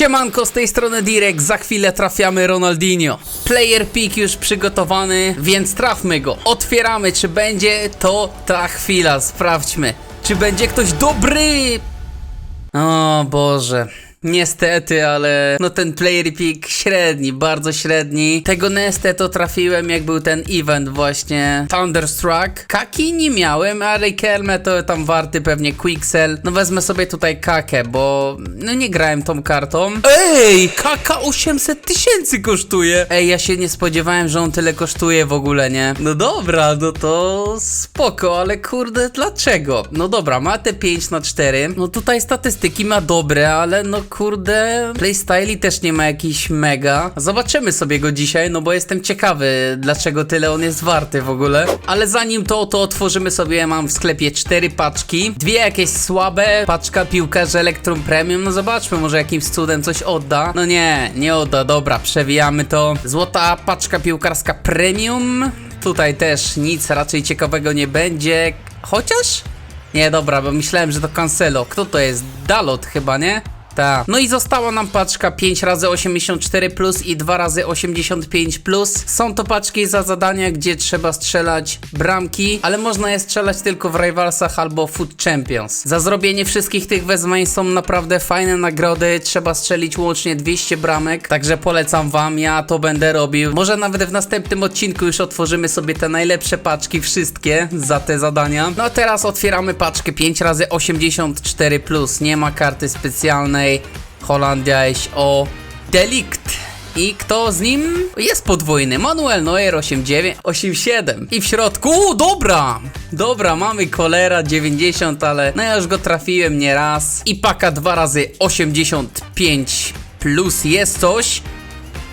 Siemanko, z tej strony Direk, za chwilę trafiamy Ronaldinho. Player pick już przygotowany, więc trafmy go. Otwieramy, czy będzie to ta chwila, sprawdźmy. Czy będzie ktoś dobry? O Boże. Niestety, ale no ten player pick średni, bardzo średni. Tego Neste to trafiłem jak był ten event właśnie Thunderstruck. Kaki nie miałem, a Rikelme to tam warty pewnie Quixel. No wezmę sobie tutaj Kakę, bo no nie grałem tą kartą. Ej, Kaka 800 tysięcy kosztuje. Ej, ja się nie spodziewałem, że on tyle kosztuje w ogóle, nie? No dobra, no to spoko, ale kurde, dlaczego? No dobra, ma te 5 na 4. No tutaj statystyki ma dobre, ale no kurde, playstyli też nie ma jakiś mega. Zobaczymy sobie go dzisiaj, no bo jestem ciekawy, dlaczego tyle on jest warty w ogóle. Ale zanim to, to otworzymy sobie, mam w sklepie 4 paczki. Dwie jakieś słabe, paczka piłkarz Electrum Premium. No zobaczmy, może jakimś cudem coś odda. No nie, nie odda, dobra, przewijamy to. Złota paczka piłkarska Premium. Tutaj też nic raczej ciekawego nie będzie. Chociaż? Nie, dobra, bo myślałem, że to Cancelo. Kto to jest? Dalot chyba, nie? Tak. No i została nam paczka 5 razy 84 plus i 2 razy 85 plus. Są to paczki za zadania, gdzie trzeba strzelać bramki, ale można je strzelać tylko w Rivalsach albo Food Champions. Za zrobienie wszystkich tych wezwań są naprawdę fajne nagrody. Trzeba strzelić łącznie 200 bramek, także polecam wam, ja to będę robił. Może nawet w następnym odcinku już otworzymy sobie te najlepsze paczki, wszystkie za te zadania. No a teraz otwieramy paczkę 5 razy 84 plus. Nie ma karty specjalnej. Holandia jest o delikt. I kto z nim? Jest podwójny. Manuel Neuer 89, 87. I w środku, u, dobra! Dobra, mamy kolera 90, ale no ja już go trafiłem nie raz. I paka 2 razy 85 plus jest coś.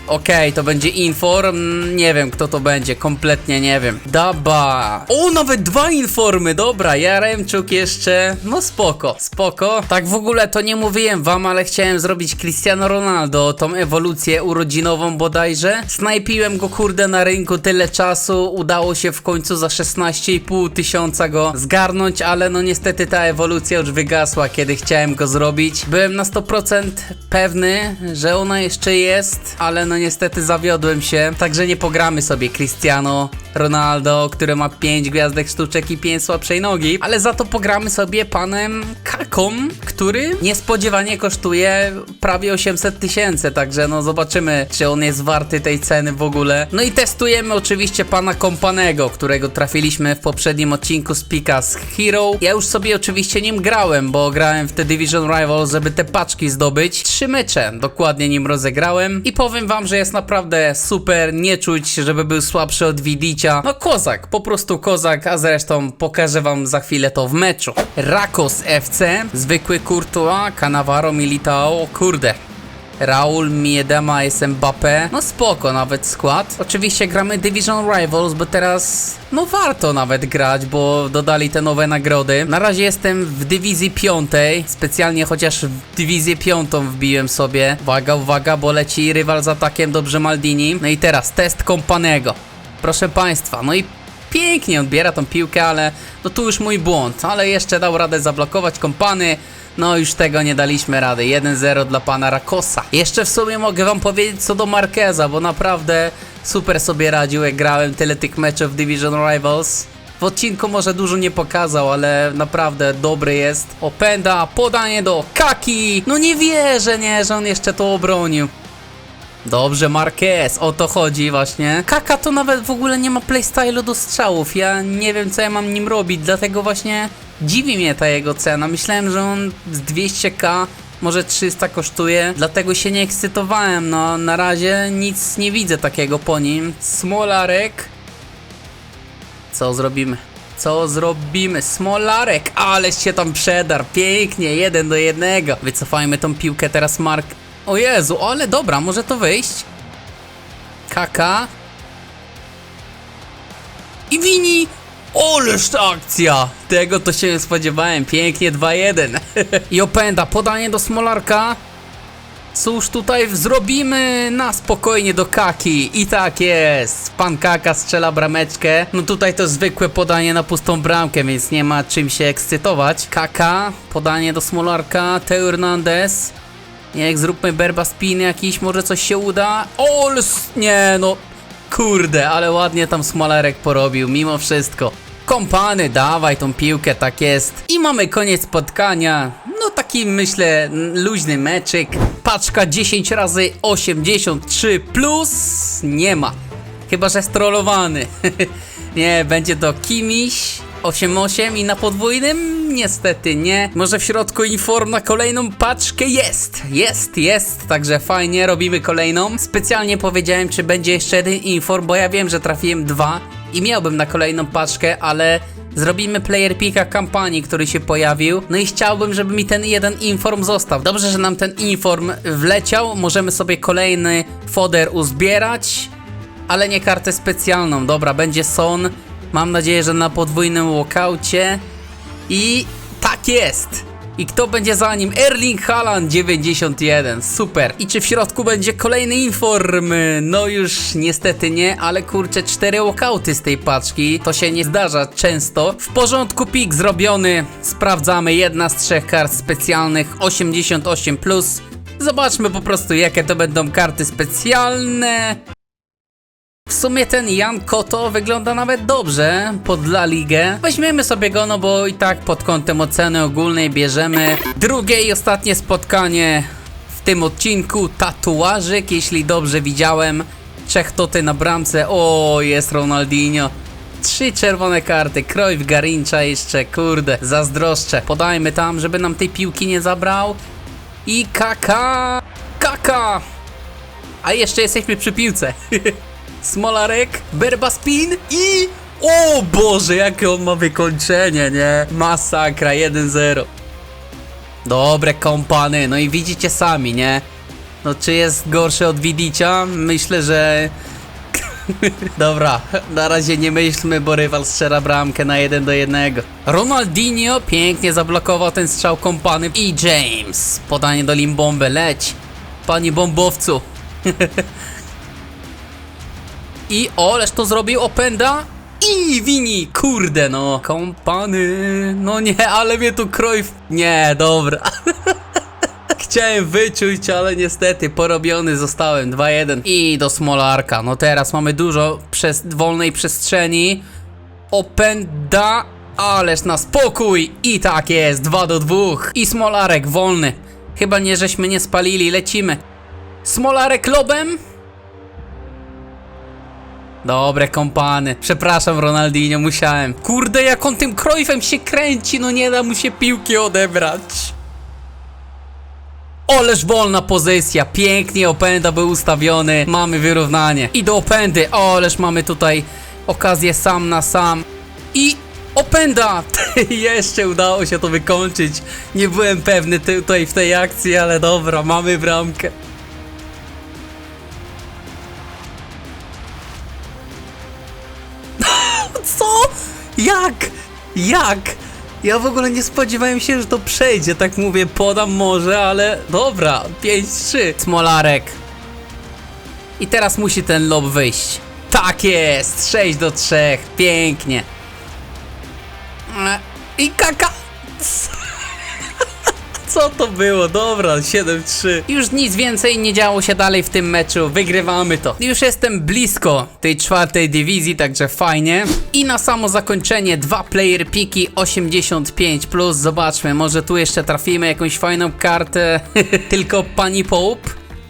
Okej, to będzie inform. Nie wiem, kto to będzie, kompletnie nie wiem. Daba. O, nawet dwa informy, dobra. Jaremczuk jeszcze. No spoko, spoko. Tak w ogóle to nie mówiłem wam, ale chciałem zrobić Cristiano Ronaldo, tą ewolucję urodzinową bodajże. Snajpiłem go kurde na rynku tyle czasu. Udało się w końcu za 16,5 tysiąca go zgarnąć, ale no niestety ta ewolucja już wygasła, kiedy chciałem go zrobić. Byłem na 100% pewny, że ona jeszcze jest, ale no niestety zawiodłem się. Także nie pogramy sobie Cristiano Ronaldo, który ma 5 gwiazdek sztuczek i 5 słabszej nogi, ale za to pogramy sobie panem Kaką, który niespodziewanie kosztuje prawie 800 tysięcy, także no zobaczymy, czy on jest warty tej ceny w ogóle. No i testujemy oczywiście pana Kompanego, którego trafiliśmy w poprzednim odcinku z Pika z Hero. Ja już sobie oczywiście nim grałem, bo grałem w The Division Rivals, żeby te paczki zdobyć. Trzy mecze dokładnie nim rozegrałem i powiem wam, że jest naprawdę super, nie czuć, żeby był słabszy od Widicia. No kozak, po prostu kozak, a zresztą pokażę wam za chwilę to w meczu. Rakos FC, zwykły Courtois, Cannavaro, Militao, kurde. Raul, Miedema, jest Mbappé. No spoko nawet skład. Oczywiście gramy Division Rivals, bo teraz no warto nawet grać, bo dodali te nowe nagrody. Na razie jestem w dywizji piątej, specjalnie chociaż w dywizję piątą wbiłem sobie. Uwaga, uwaga, bo leci rywal z atakiem dobrze Maldini. No i teraz test Kompanego. Proszę państwa, no i pięknie odbiera tą piłkę, ale no tu już mój błąd, ale jeszcze dał radę zablokować kompany. No już tego nie daliśmy rady. 1-0 dla pana Rakosa. Jeszcze w sumie mogę wam powiedzieć co do Marqueza, bo naprawdę super sobie radził, jak grałem tyle tych meczów w Division Rivals. W odcinku może dużo nie pokazał, ale naprawdę dobry jest. Openda, podanie do Kaki. No nie wierzę, nie, że on jeszcze to obronił. Dobrze, Marquez, o to chodzi właśnie. Kaka to nawet w ogóle nie ma playstylu do strzałów. Ja nie wiem, co ja mam nim robić, dlatego właśnie dziwi mnie ta jego cena. Myślałem, że on z 200k może 300 kosztuje, dlatego się nie ekscytowałem. No, na razie nic nie widzę takiego po nim. Smolarek. Co zrobimy? Co zrobimy? Smolarek, aleś się tam przedar. Pięknie, jeden do jednego. Wycofajmy tą piłkę teraz, Mark. O Jezu, ale dobra, może to wyjść. Kaka. I Wini! Oleż ta akcja! Tego to się spodziewałem. Pięknie 2-1. I opęda, podanie do Smolarka. Cóż tutaj zrobimy na spokojnie do Kaki. I tak jest. Pan Kaka strzela brameczkę. No tutaj to zwykłe podanie na pustą bramkę, więc nie ma czym się ekscytować. Kaka, podanie do Smolarka. Teo Hernandez. Jak zróbmy berba spin jakiś, może coś się uda. O, ale s- nie no. Kurde, ale ładnie tam Smolarek porobił, mimo wszystko. Kompany, dawaj tą piłkę, tak jest. I mamy koniec spotkania. No taki myślę luźny meczyk. Paczka 10 razy 83 plus nie ma. Chyba, że strollowany. nie, będzie to Kimiś 8-8 i na podwójnym? Niestety nie. Może w środku inform na kolejną paczkę? Jest, jest, jest. Także fajnie, robimy kolejną. Specjalnie powiedziałem, czy będzie jeszcze jeden inform, bo ja wiem, że trafiłem dwa i miałbym na kolejną paczkę, ale Zrobimy player picka kampanii, który się pojawił. No i chciałbym, żeby mi ten jeden inform został. Dobrze, że nam ten inform wleciał. Możemy sobie kolejny foder uzbierać ale nie kartę specjalną. Dobra, będzie Son. Mam nadzieję, że na podwójnym walkaucie. I tak jest. I kto będzie za nim? Erling Haaland 91. Super. I czy w środku będzie kolejny inform? No już niestety nie, ale kurczę, cztery walkauty z tej paczki. To się nie zdarza często. W porządku, pik zrobiony. Sprawdzamy. Jedna z trzech kart specjalnych 88. Plus. Zobaczmy po prostu, jakie to będą karty specjalne. W sumie ten Jan Koto wygląda nawet dobrze pod La Ligę. Weźmiemy sobie go, no bo i tak pod kątem oceny ogólnej bierzemy drugie i ostatnie spotkanie w tym odcinku. Tatuażyk, jeśli dobrze widziałem. Trzech toty na bramce. O, jest Ronaldinho. Trzy czerwone karty, Cruyff, Garincha jeszcze, kurde, zazdroszczę. Podajmy tam, żeby nam tej piłki nie zabrał. I Kaka! Kaka! A jeszcze jesteśmy przy piłce. Smolarek, Berba Spin i... O Boże, jakie on ma wykończenie, nie? Masakra, 1-0. Dobre kompany, no i widzicie sami, nie? No czy jest gorszy od Widicia? Myślę, że... Dobra, na razie nie myślmy, bo rywal strzela bramkę na 1 do 1. Ronaldinho pięknie zablokował ten strzał kompany i James. Podanie do Limbombe, leć. Panie bombowcu. I oleż to zrobił Openda i Wini, kurde no. Kompany, no nie, ale mnie tu Cruyff... Nie, dobra. Chciałem wyczuć, ale niestety porobiony zostałem 2-1. I do Smolarka, no teraz mamy dużo przez wolnej przestrzeni. Openda, ależ na spokój. I tak jest, 2 do 2. I Smolarek wolny. Chyba nie, żeśmy nie spalili, lecimy. Smolarek lobem? Dobre kompany. Przepraszam Ronaldinho, musiałem. Kurde, jak on tym Cruyffem się kręci, no nie da mu się piłki odebrać. Oleż wolna pozycja, pięknie opęda był ustawiony, mamy wyrównanie. I do opędy, oleż mamy tutaj okazję sam na sam. I opęda! Jeszcze udało się to wykończyć. Nie byłem pewny tutaj w tej akcji, ale dobra, mamy bramkę. Jak? Jak? Ja w ogóle nie spodziewałem się, że to przejdzie. Tak mówię, podam może, ale dobra. 5-3. Smolarek. I teraz musi ten lob wyjść. Tak jest! 6 do 3. Pięknie. E, I kaka. Co to było? Dobra, 7-3. Już nic więcej nie działo się dalej w tym meczu. Wygrywamy to. Już jestem blisko tej czwartej dywizji, także fajnie. I na samo zakończenie dwa player piki 85 plus. Zobaczmy, może tu jeszcze trafimy jakąś fajną kartę. Tylko pani Pope.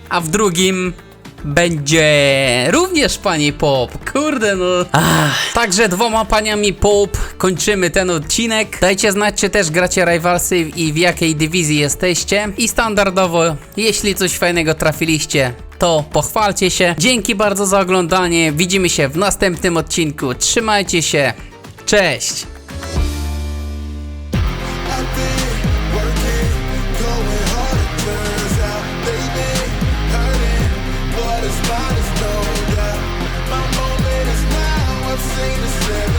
A w drugim będzie również pani Pop. Kurde no. Ach. Także dwoma paniami Pop kończymy ten odcinek. Dajcie znać, czy też gracie Rivalsy i w jakiej dywizji jesteście. I standardowo, jeśli coś fajnego trafiliście, to pochwalcie się. Dzięki bardzo za oglądanie. Widzimy się w następnym odcinku. Trzymajcie się. Cześć. sing the same